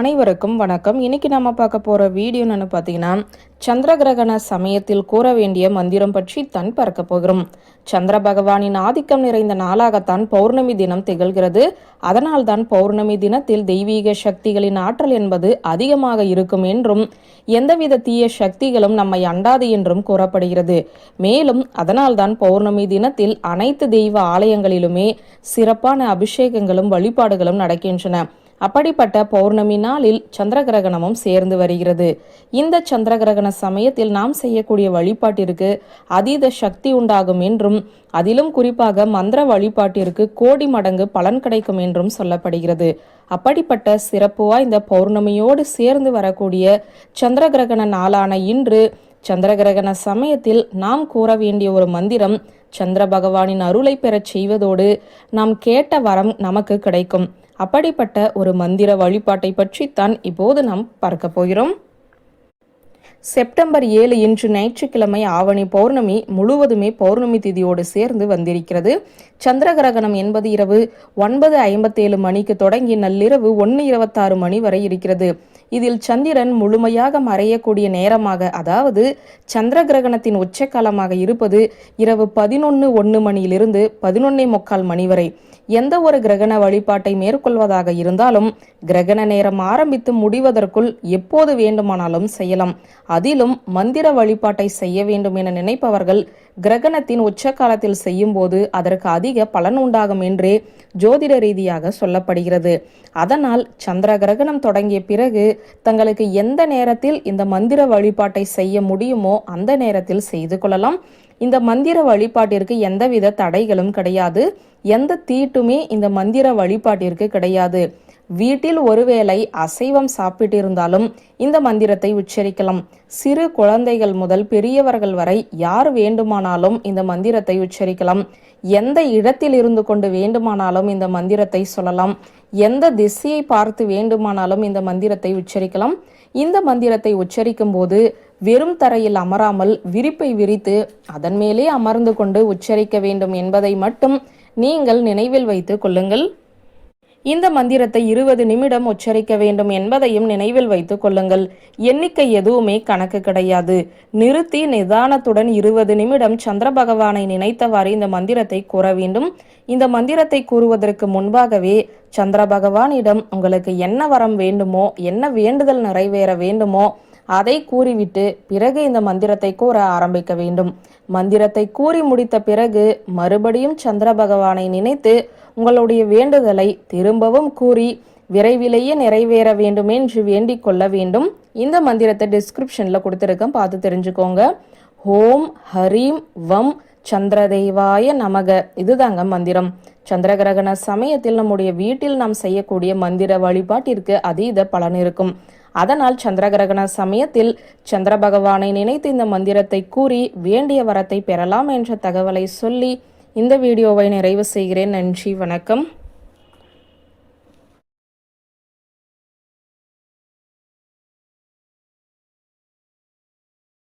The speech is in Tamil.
அனைவருக்கும் வணக்கம். இன்னைக்கு நம்ம பார்க்க போகிற வீடியோன்னு பார்த்தீங்கன்னா சந்திர கிரகண சமயத்தில் கூற வேண்டிய மந்திரம் பற்றி தான் பார்க்க போகிறோம். சந்திர பகவானின் ஆதிக்கம் நிறைந்த நாளாகத்தான் பௌர்ணமி தினம் திகழ்கிறது. அதனால்தான் பௌர்ணமி தினத்தில் தெய்வீக சக்திகளின் ஆற்றல் என்பது அதிகமாக இருக்கும் என்றும் எந்தவித தீய சக்திகளும் நம்மை அண்டாது என்றும் கூறப்படுகிறது. மேலும் அதனால்தான் பௌர்ணமி தினத்தில் அனைத்து தெய்வ ஆலயங்களிலுமே சிறப்பான அபிஷேகங்களும் வழிபாடுகளும் நடக்கின்றன. அப்படிப்பட்ட பௌர்ணமி நாளில் சந்திர கிரகணமும் சேர்ந்து வருகிறது. இந்த சந்திர கிரகண சமயத்தில் நாம் செய்யக்கூடிய வழிபாட்டிற்கு அதீத சக்தி உண்டாகும் என்றும் அதிலும் குறிப்பாக மந்திர வழிபாட்டிற்கு கோடி மடங்கு பலன் கிடைக்கும் என்றும் சொல்லப்படுகிறது. அப்படிப்பட்ட சிறப்பு வாய்ந்த பௌர்ணமியோடு சேர்ந்து வரக்கூடிய சந்திர கிரகண நாளான இன்று சந்திர கிரகண சமயத்தில் நாம் கூற வேண்டிய ஒரு மந்திரம் சந்திர பகவானின் அருளை பெறச் செய்வதோடு நாம் கேட்ட வரம் நமக்கு கிடைக்கும். அப்படிப்பட்ட ஒரு மந்திர வழிபாட்டை பற்றி தான் இப்போது நாம் பார்க்க போகிறோம். செப்டம்பர் ஏழு இன்று ஞாயிற்றுக்கிழமை ஆவணி பௌர்ணமி முழுவதுமே பௌர்ணமி திதியோடு சேர்ந்து வந்திருக்கிறது. சந்திர கிரகணம் என்பது இரவு ஒன்பது ஐம்பத்தேழு மணிக்கு தொடங்கி நள்ளிரவு ஒன்று இருபத்தாறு மணி வரை இருக்கிறது. இதில் சந்திரன் முழுமையாக மறையக்கூடிய நேரமாக அதாவது சந்திர கிரகணத்தின் உச்சக்காலமாக இருப்பது இரவு பதினொன்று ஒன்று மணியிலிருந்து பதினொன்னே முக்கால் மணி வரை. எந்த ஒரு கிரகண வழிபாட்டை மேற்கொள்வதாக இருந்தாலும் கிரகண நேரம் ஆரம்பித்து முடிவதற்குள் எப்போது வேண்டுமானாலும் செய்யலாம். அதிலும் மந்திர வழிபாட்டை செய்ய வேண்டும் என நினைப்பவர்கள் கிரகணத்தின் உச்ச காலத்தில் செய்யும் போது அதற்கு அதிக பலன் உண்டாகும் என்றே ஜோதிட ரீதியாக சொல்லப்படுகிறது. அதனால் சந்திர கிரகணம் தொடங்கிய பிறகு தங்களுக்கு எந்த நேரத்தில் இந்த மந்திர வழிபாட்டை செய்ய முடியுமோ அந்த நேரத்தில் செய்து கொள்ளலாம். இந்த மந்திர வழிபாட்டிற்கு எந்தவித தடைகளும் கிடையாது. எந்த தீட்டுமே இந்த மந்திர வழிபாட்டிற்கு கிடையாது. வீட்டில் ஒருவேளை அசைவம் சாப்பிட்டிருந்தாலும் இந்த மந்திரத்தை உச்சரிக்கலாம். சிறு குழந்தைகள் முதல் பெரியவர்கள் வரை யார் வேண்டுமானாலும் இந்த மந்திரத்தை உச்சரிக்கலாம். எந்த இடத்தில் இருந்து கொண்டு வேண்டுமானாலும் இந்த மந்திரத்தை சொல்லலாம். எந்த திசையை பார்த்து வேண்டுமானாலும் இந்த மந்திரத்தை உச்சரிக்கலாம். இந்த மந்திரத்தை உச்சரிக்கும் போது வெறும் தரையில் அமராமல் விரிப்பை விரித்து அதன் மேலே அமர்ந்து கொண்டு உச்சரிக்க வேண்டும் என்பதை மட்டும் நீங்கள் நினைவில் வைத்துக் கொள்ளுங்கள். இந்த மந்திரத்தை இருபது நிமிடம் உச்சரிக்க வேண்டும் என்பதையும் நினைவில் வைத்துக் கொள்ளுங்கள். எண்ணிக்கை எதுவுமே கணக்கு கிடையாது. நிறுத்தி நிதானத்துடன் இருபது நிமிடம் சந்திர பகவானை நினைத்தவாறு இந்த மந்திரத்தை கூற வேண்டும். இந்த மந்திரத்தை கூறுவதற்கு முன்பாகவே சந்திர பகவானிடம் உங்களுக்கு என்ன வரம் வேண்டுமோ என்ன வேண்டுதல் நிறைவேற வேண்டுமோ அதை கூறிவிட்டு பிறகு இந்த மந்திரத்தை கூற ஆரம்பிக்க வேண்டும். மந்திரத்தை கூறி முடித்த பிறகு மறுபடியும் சந்திர பகவானை நினைத்து உங்களுடைய வேண்டுதலை திரும்பவும் கூறி விரைவிலேயே நிறைவேற வேண்டும் என்று வேண்டிக் கொள்ள வேண்டும். இந்த மந்திரத்தை டிஸ்கிரிப்ஷன்ல கொடுத்துருக்கேன். பார்த்து தெரிஞ்சுக்கோங்க. ஹோம் ஹரீம் வம் சந்திரதேவாய நமக. இதுதாங்க மந்திரம். சந்திர கிரகண சமயத்தில் நம்முடைய வீட்டில் நாம் செய்யக்கூடிய மந்திர வழிபாட்டிற்கு அதீத பலன் இருக்கும். அதனால் சந்திர கிரகண சமயத்தில் சந்திர பகவானை நினைத்து இந்த மந்திரத்தை கூறி வேண்டிய வரத்தை பெறலாம் என்ற தகவலை சொல்லி இந்த வீடியோவை நிறைவு செய்கிறேன். நன்றி வணக்கம்.